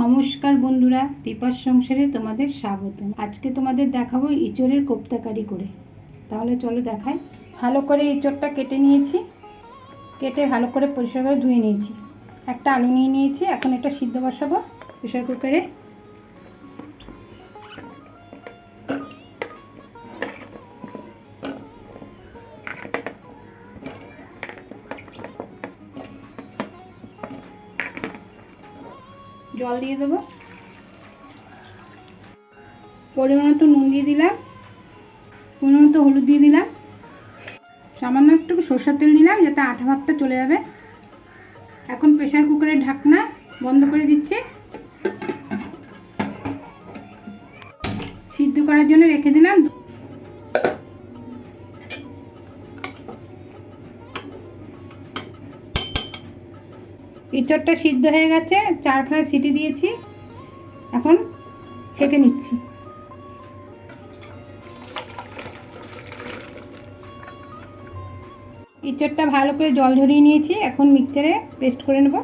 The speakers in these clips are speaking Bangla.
নমস্কার বন্ধুরা দীপার সংসারে তোমাদের স্বাগত আজকে তোমাদের দেখাবো ইঁচড়ের কোপ্তাকারি করে। তাহলে চলো দেখাই। ভালো করে ইঁচড়টা কেটে নিয়েছি। কেটে ভালো করে পরিষ্কার করে ধুয়ে নিয়েছি। একটা আলু নিয়ে নিয়েছি, এখন এটা সিদ্ধ বসাবো প্রেশার কুকারে। জল দিয়ে দেবো। পরিমাণ মতো নুন দিয়ে দিলাম। পরিমাণ মতো হলুদ দিয়ে দিলাম। সামান্য একটু সরষের তেল দিলাম যাতে আঠা ভাবটা চলে যাবে। এখন প্রেশার কুকারের ঢাকনা বন্ধ করে দিচ্ছি। সিদ্ধ করার জন্য রেখে দিলাম। ইঁচড়টা সিদ্ধ হয়ে গেছে, চারখানা সিটি দিয়েছি। এখন ছেঁকে নিচ্ছি। ইঁচড়টা ভালো করে জল ঝরিয়ে নিয়েছি, এখন মিক্সচারে পেস্ট করে নেব।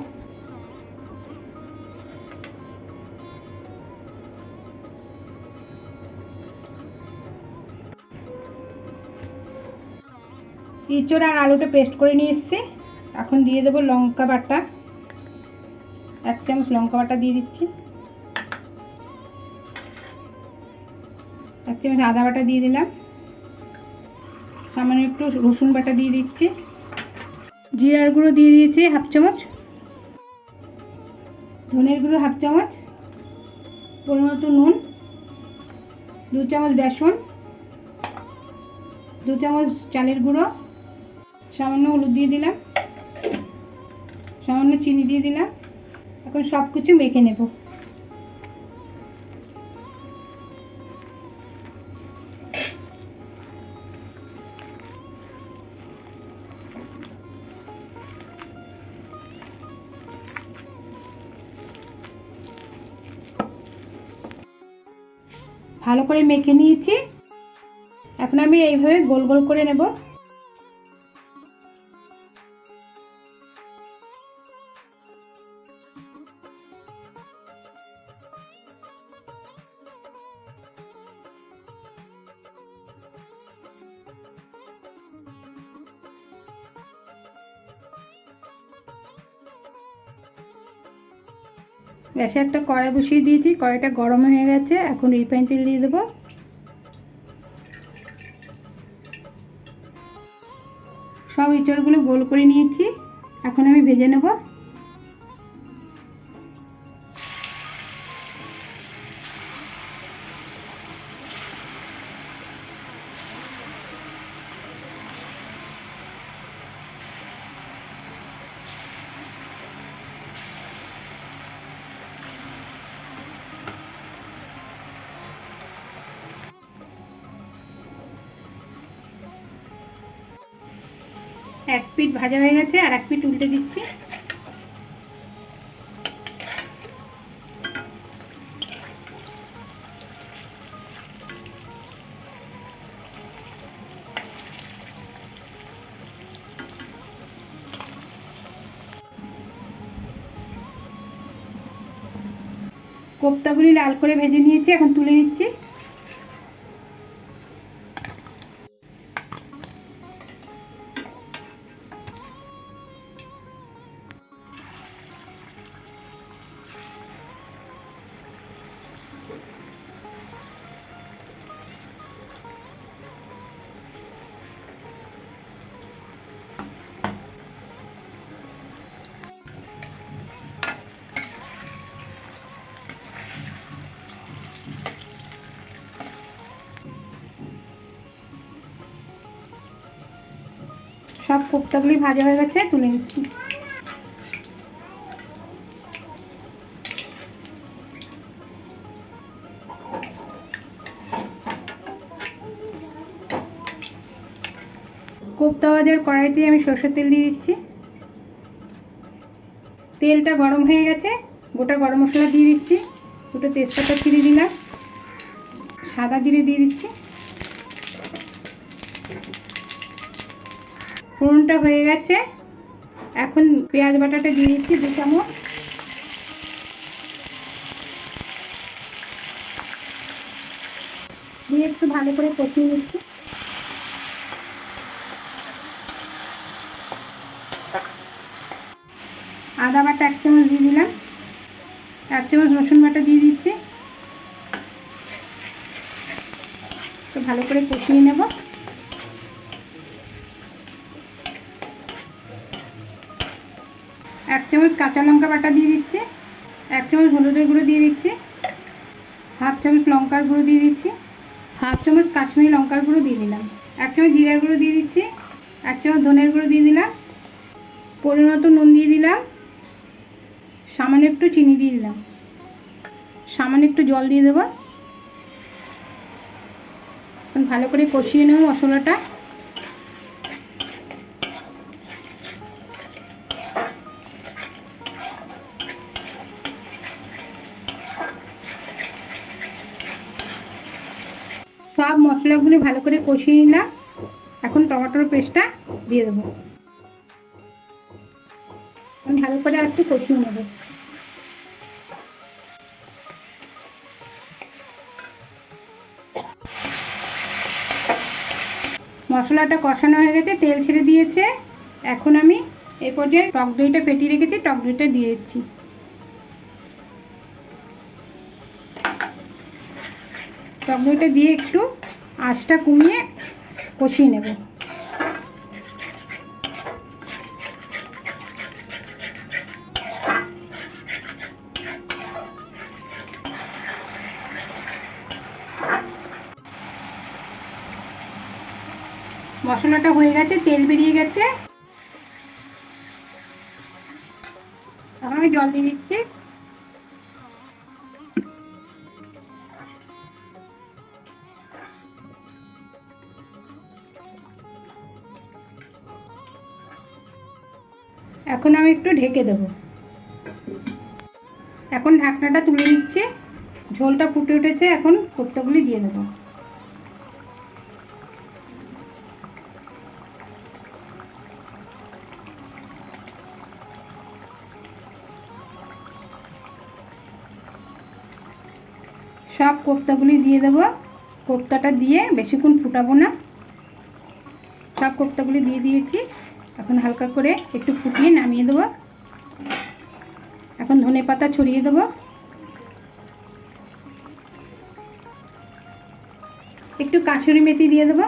ইঁচড় আর আলুটা পেস্ট করে নিয়ে এসছি। এখন দিয়ে দেবো লঙ্কা বাটা। এক চামচ লঙ্কা বাটা দিয়ে দিচ্ছি। এক চামচ আদা বাটা দিয়ে দিলাম। সামান্য একটু রসুন বাটা দিয়ে দিচ্ছি। জিরার গুঁড়ো দিয়ে দিয়েছি হাফ চামচ। ধনের গুঁড়ো হাফ চামচ। পরিমাণ মতো নুন। দু চামচ বেসন। দু চামচ চালের গুঁড়ো। সামান্য হলুদ দিয়ে দিলাম। সামান্য চিনি দিয়ে দিলাম। এখন সব কিছু মেখে নেব। ভালো করে মেখে নিয়েছি। এখন আমি এইভাবে গোল গোল করে নেব। গ্যাসে একটা কড়াই বসিয়ে দিয়েছি, কড়াইটা গরম হয়ে গেছে, এখন রিফাইন তেল দিয়ে দেবো। সব ইঁচড়গুলো গোল করে নিয়েছি, এখন আমি ভেজে নেব। এক পিঠ ভাজা হয়ে গেছে আর এক পিঠ উল্টে দিচ্ছি। কোপ্তাগুলি লাল করে ভেজে নিয়েছি, এখন তুলে নিচ্ছি। সব কোপ্তাগুলি ভাজা হয়ে গেছে, তুলে নিচ্ছি। কোপ্তা ভাজার কড়াইতে আমি সর্ষের তেল দিয়ে দিচ্ছি। তেলটা গরম হয়ে গেছে, গোটা গরম মশলা দিয়ে দিচ্ছি। দুটো তেজপাতা ছিঁড়ে দিলাম, সাদা জিরে দিয়ে দিচ্ছি। ফোড়নটা হয়ে গেছে। এখন পেঁয়াজ বাটাটা দিয়ে দিচ্ছি দু চামচ। দিয়ে একটু ভালো করে কষিয়ে নিচ্ছি। আদা বাটা এক চামচ দিয়ে দিলাম। এক চামচ রসুন বাটা দিয়ে দিচ্ছি। একটু ভালো করে কষিয়ে নেব। চামচ কাঁচা লঙ্কা বাটা দিয়ে দিচ্ছি, এক চামচ হলুদের গুঁড়ো দিয়ে দিচ্ছি, হাফ চামচ লঙ্কার গুঁড়ো দিয়ে দিচ্ছি, হাফ চামচ কাশ্মীরি লঙ্কার গুঁড়ো দিয়ে দিলাম, এক চামচ জিরার গুঁড়ো দিয়ে দিচ্ছি, এক চামচ ধনের গুঁড়ো দিয়ে দিলাম, পরিমাণ মতো নুন দিয়ে দিলাম, সামান্য একটু চিনি দিয়ে দিলাম, সামান্য একটু জল দিয়ে দেবো। ভালো করে কষিয়ে নেব মশলাটা। সব মশলাগুলো ভালো করে কষিয়ে নিলাম। এখন টমেটোর পেস্টটা দিয়ে দেবো। ভালো করে আর একটু কষিয়ে নেব। মশলাটা কষানো হয়ে গেছে, তেল ছেড়ে দিয়েছে। এখন আমি এই পর্যায়ে টক দইটা ফেটিয়ে রেখেছি, টক দইটা দিয়ে দিচ্ছি। টক দিয়ে একটু আঁচটা কমিয়ে কষিয়ে নেব। মশলাটা হয়ে গেছে, তেল বেরিয়ে গেছে। এখন আমি জল দিয়ে দিচ্ছি। এখন আমি একটু ঢেকে দেব। এখন ঢাকনাটা তুলে নিচ্ছে। ঝোলটা ফুটে উঠেছে, এখন কোপ্তাগুলি দিয়ে দেবো। সব কোপ্তাগুলি দিয়ে দেবো। কোপ্তাটা দিয়ে বেশিক্ষণ ফুটাবো না। সব কোপ্তাগুলি দিয়ে দিয়েছি। এখন হালকা করে একটু ফুটিয়ে নামিয়ে দেবো। এখন ধনে পাতা ছড়িয়ে দেবো। একটু কাসুরি মেথি দিয়ে দেবো।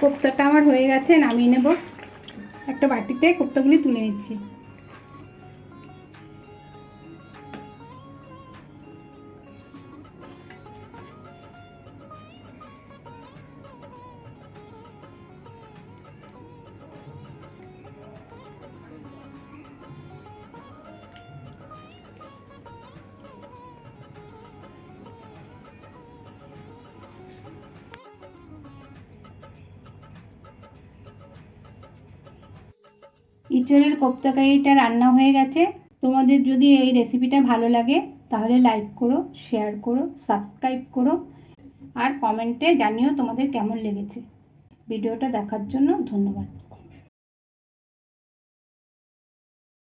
কোপ্তাটা আমার হয়ে গেছে, নামিয়ে নেব। একটা বাটিতে কোপ্তাগুলি তুলে নিচ্ছি। ইঁচড়ের কোপ্তাকারিটা রান্না হয়ে গেছে। তোমাদের যদি এই রেসিপিটা ভালো লাগে, তাহলে লাইক করো শেয়ার করো সাবস্ক্রাইব করো, আর কমেন্টে জানিও তোমাদের কেমন লেগেছে। ভিডিওটা দেখার জন্য ধন্যবাদ।